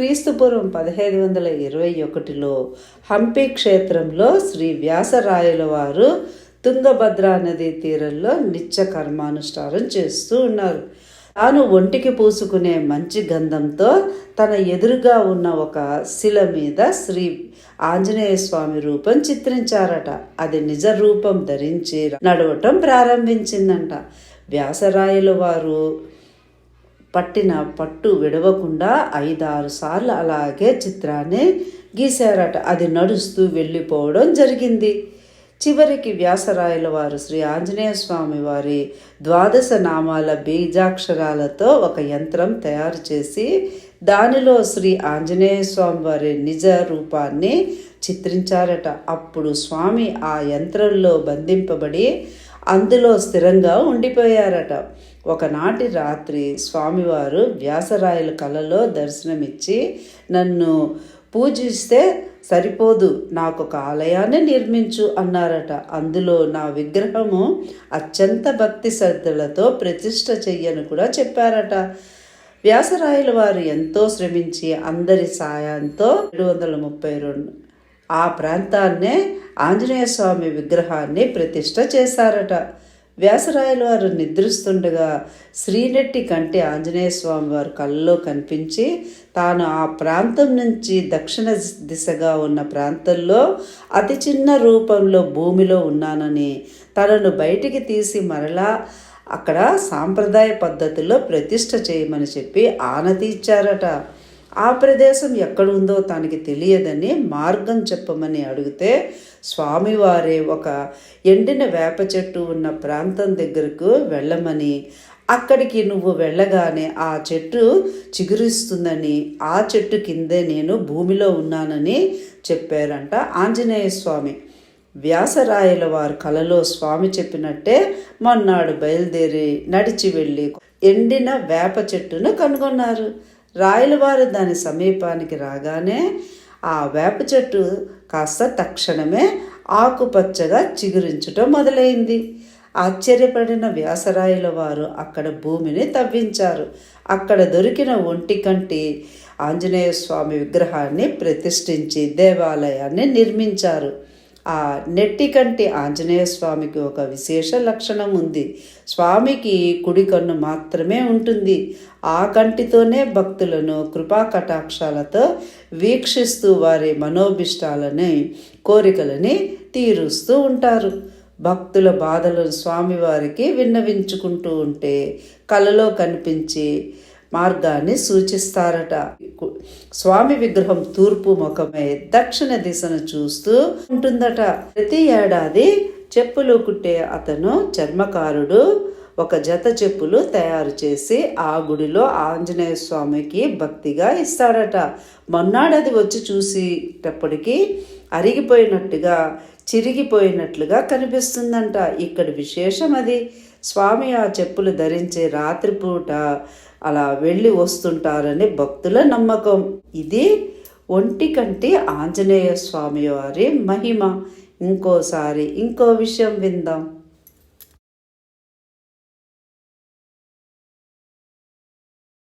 క్రీస్తుపూర్వం పదిహేడు వందల ఇరవై ఒకటిలో హంపి క్షేత్రంలో శ్రీ వ్యాసరాయల వారు తుంగభద్రా నదీ తీరంలో నిత్య కర్మానుష్ఠానం చేస్తూ ఉన్నారు. తాను ఒంటికి పూసుకునే మంచి గంధంతో తన ఎదురుగా ఉన్న ఒక శిల మీద శ్రీ ఆంజనేయ స్వామి రూపం చిత్రించారట. అది నిజ రూపం ధరించి నడవటం ప్రారంభించిందంట. వ్యాసరాయలు వారు పట్టిన పట్టు విడవకుండా ఐదారు సార్లు అలాగే చిత్రాన్ని గీశారట. అది నడుస్తూ వెళ్ళిపోవడం జరిగింది. చివరికి వ్యాసరాయల వారు శ్రీ ఆంజనేయ స్వామి వారి ద్వాదశ నామాల బీజాక్షరాలతో ఒక యంత్రం తయారు చేసి దానిలో శ్రీ ఆంజనేయ స్వామి వారి నిజ రూపాన్ని చిత్రించారట. అప్పుడు స్వామి ఆ యంత్రంలో బంధింపబడి అందులో స్థిరంగా ఉండిపోయారట. ఒకనాటి రాత్రి స్వామివారు వ్యాసరాయల కలలో దర్శనమిచ్చి నన్ను పూజిస్తే సరిపోదు నాకు ఒక ఆలయాన్ని నిర్మించు అన్నారట. అందులో నా విగ్రహము అత్యంత భక్తి శ్రద్ధలతో ప్రతిష్ట చెయ్యను కూడా చెప్పారట. వ్యాసరాయల వారు ఎంతో శ్రమించి అందరి సాయంతో ఏడు వందల ముప్పై రెండు ఆ ప్రాంతాన్నే ఆంజనేయ స్వామి విగ్రహాన్ని ప్రతిష్ట చేశారట. వ్యాసరాయల వారు నిద్రిస్తుండగా శ్రీనెట్టి కంటి ఆంజనేయ స్వామి వారు కళ్ళలో కనిపించి తాను ఆ ప్రాంతం నుంచి దక్షిణ దిశగా ఉన్న ప్రాంతంలో అతి చిన్న రూపంలో భూమిలో ఉన్నానని తనను బయటికి తీసి మరలా అక్కడ సాంప్రదాయ పద్ధతిలో ప్రతిష్ట చేయమని చెప్పి ఆనతి ఇచ్చారట. ఆ ప్రదేశం ఎక్కడుందో తనకి తెలియదని మార్గం చెప్పమని అడిగితే స్వామివారే ఒక ఎండిన వేప చెట్టు ఉన్న ప్రాంతం దగ్గరకు వెళ్ళమని అక్కడికి నువ్వు వెళ్ళగానే ఆ చెట్టు చిగురిస్తుందని ఆ చెట్టు కిందే నేను భూమిలో ఉన్నానని చెప్పారంట ఆంజనేయ స్వామి. వ్యాసరాయల వారు కలలో స్వామి చెప్పినట్టే మొన్నాడు బయలుదేరి నడిచి వెళ్ళి ఎండిన వేప చెట్టును కనుగొన్నారు. రాయలవారు దాని సమీపానికి రాగానే ఆ వేప చెట్టు కాస్త తక్షణమే ఆకుపచ్చగా చిగురించటం మొదలైంది. ఆశ్చర్యపడిన వ్యాసరాయుల వారు అక్కడ భూమిని తవ్వించారు. అక్కడ దొరికిన ఒంటి కంటి ఆంజనేయ స్వామి విగ్రహాన్ని ప్రతిష్ఠించి దేవాలయాన్ని నిర్మించారు. ఆ నెట్టికంటి ఆంజనేయ స్వామికి ఒక విశేష లక్షణం ఉంది. స్వామికి కుడి కన్ను మాత్రమే ఉంటుంది. ఆ కంటితోనే భక్తులను కృపా కటాక్షాలతో వీక్షిస్తూ వారి మనోభిష్టాలని కోరికలని తీరుస్తూ ఉంటారు. భక్తుల బాధలను స్వామివారికి విన్నవించుకుంటూ ఉంటే కలలో కనిపించి మార్గాన్ని సూచిస్తారట. స్వామి విగ్రహం తూర్పు ముఖమే దక్షిణ దిశను చూస్తూ ఉంటుందట. ప్రతి ఏడాది చెప్పులు కుట్టే అతను చర్మకారుడు. ఒక జత చెప్పులు తయారు చేసి ఆ గుడిలో ఆంజనేయ స్వామికి భక్తిగా ఇస్తాడట. మొన్నాడది వచ్చి చూసేటప్పటికీ అరిగిపోయినట్టుగా చిరిగిపోయినట్లుగా కనిపిస్తుందంట. ఇక్కడ విశేషం అది. స్వామి ఆ చెప్పులు ధరించే రాత్రిపూట అలా వెళ్ళి వస్తుంటారని భక్తుల నమ్మకం. ఇది ఒంటికంటి ఆంజనేయ స్వామి వారి మహిమ. ఇంకోసారి ఇంకో విషయం విందాం.